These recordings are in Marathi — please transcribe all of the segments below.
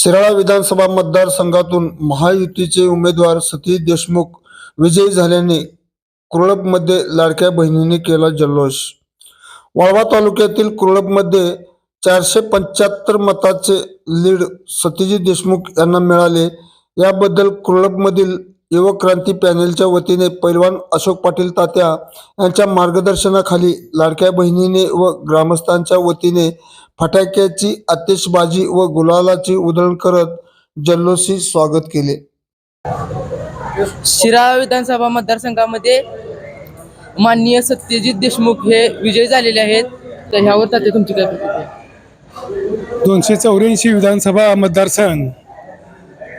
शिराळा विधानसभा मतदारसंघातून महायुतीचे उमेदवार सतीश देशमुख विजयी झाल्याने कुरळपमध्ये लाडक्या बहिणीने केला जल्लोष. वाळवा तालुक्यातील कुरळपमध्ये चारशे पंच्याहत्तर मताचे लीड सतीजी देशमुख यांना मिळाले. याबद्दल कुरळपमधील युवक क्रांती पॅनेलच्या वतीने पैलवान अशोक पाटील तात्या यांच्या मार्गदर्शनाखाली लाडक्या बहिणीने व ग्रामस्थांच्या वतीने फटाक्याची आतिषबाजी व गुलालाची उधळण करत जल्लोषी स्वागत केले शिराळा विधानसभा मतदारसंघामध्ये माननीय सत्यजित देशमुख हे विजयी झालेले आहेत तर ह्यावर तात्या तुमची काय प्रतिक्रिया आहे? दोनशे चौऱ्याऐंशी विधानसभा मतदारसंघ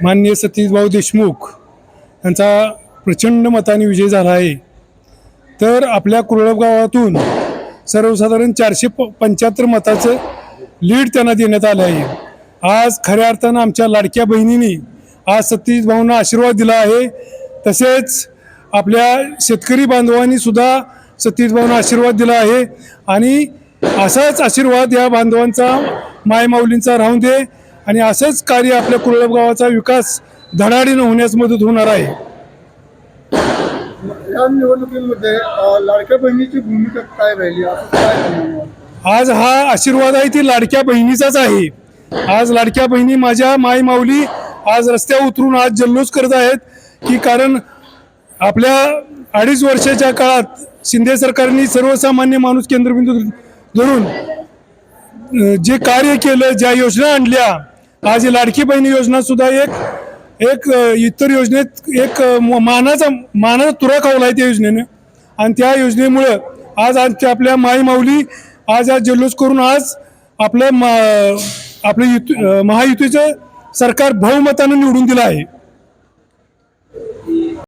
माननीय सतीशभाऊ देशमुख यांचा प्रचंड मताने विजय झाला आहे. तर आपल्या कुरळप गावातून सर्वसाधारण चारशे प पंच्याहत्तर मताचं लीड त्यांना देण्यात आलं आहे. आज खऱ्या अर्थानं आमच्या लाडक्या बहिणींनी आज सतीश भाऊंना आशीर्वाद दिला आहे. तसेच आपल्या शेतकरी बांधवांनी सुद्धा सतीश भाऊंना आशीर्वाद दिला आहे. आणि असाच आशीर्वाद या बांधवांचा मायमाऊलींचा राहून दे. आणि असंच कार्य आपल्या कुरळप गावाचा विकास धडाडीनं होण्यास मदत होणार आहे. या निवडणुकीमध्ये लाडक्या बहिणीची भूमिका काय राहिली? आज हा आशीर्वाद आहे ती लाडक्या बहिणीचाच आहे. आज लाडक्या बहिणी माझ्या माय माऊली आज रस्त्यावर उतरून आज जल्लोष करत आहेत की कारण आपल्या अडीच वर्षाच्या काळात शिंदे सरकारने सर्वसामान्य माणूस केंद्रबिंदू धरून जे कार्य केलं ज्या योजना आणल्या आज ही लाडकी बहिणी योजना सुद्धा एक एक इतर योजनेत एक म- मानाचा मानाचा तुरा खावला आहे त्या योजनेनं. आणि त्या योजनेमुळं आज आज आपल्या माई माऊली आज आज जल्लोष करून आज आपलं मा आपलं युती महायुतीचं सरकार बहुमतानं निवडून दिलं आहे.